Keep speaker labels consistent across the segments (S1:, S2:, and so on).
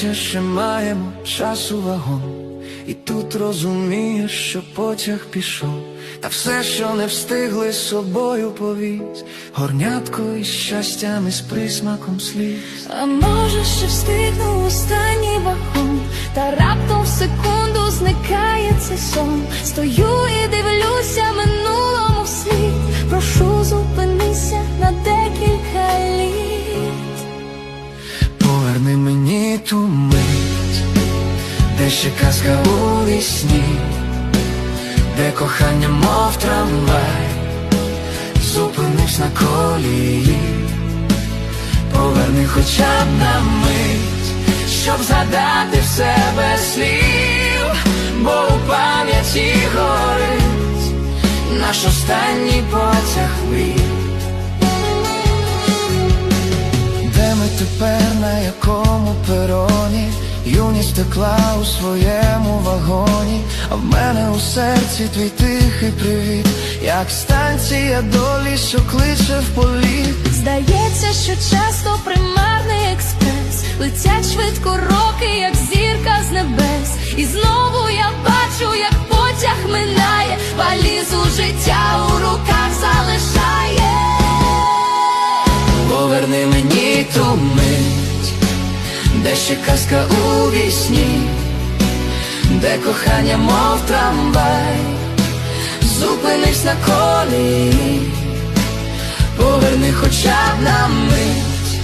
S1: Здається, що маємо часу вагон, і тут розумієш, що потяг пішов, та все, що не встигли з собою повіз, горнятко із щастям і з присмаком сліз.
S2: А може ще встигну останній вагон, та раптом в секунду зникає цей сон. Стою і дивлюся минулому
S1: ту мить, де ще казка у вісні, де кохання, мов трамвай, зупинився на колії, поверни хоча б на мить, щоб згадати все без слів, бо у пам'яті горить наш останній потяг мрій. Тепер на якому пероні? Юність текла у своєму вагоні, а в мене у серці твій тихий привіт, як станція долі, що кличе в політ.
S2: Здається, що часто примарний експрес летять швидко роки, як зірка з небес. І знову я бачу, як потяг минає, валізу життя у руках залишає.
S1: Поверни мені ту мить, де ще казка у вісні, де кохання, мов трамвай, зупинись на колії, поверни хоча б на мить,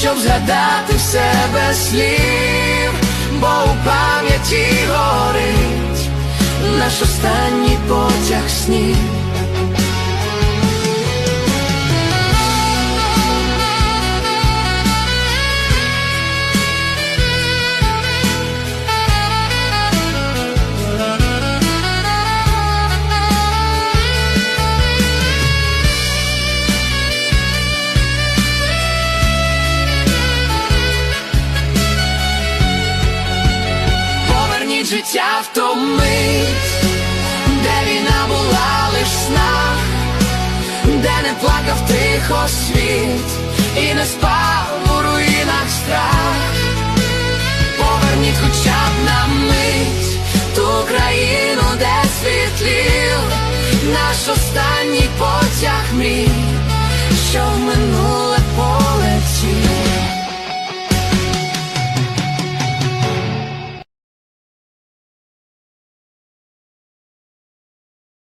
S1: щоб згадати все без слів, бо у пам'яті горить наш останній потяг снів. Життя в ту мить, де війна була лиш в снах, де не плакав тихо світ і не спав у руїнах страх. Поверніть хоча б на мить ту країну, де світлів наш останній потяг мрій,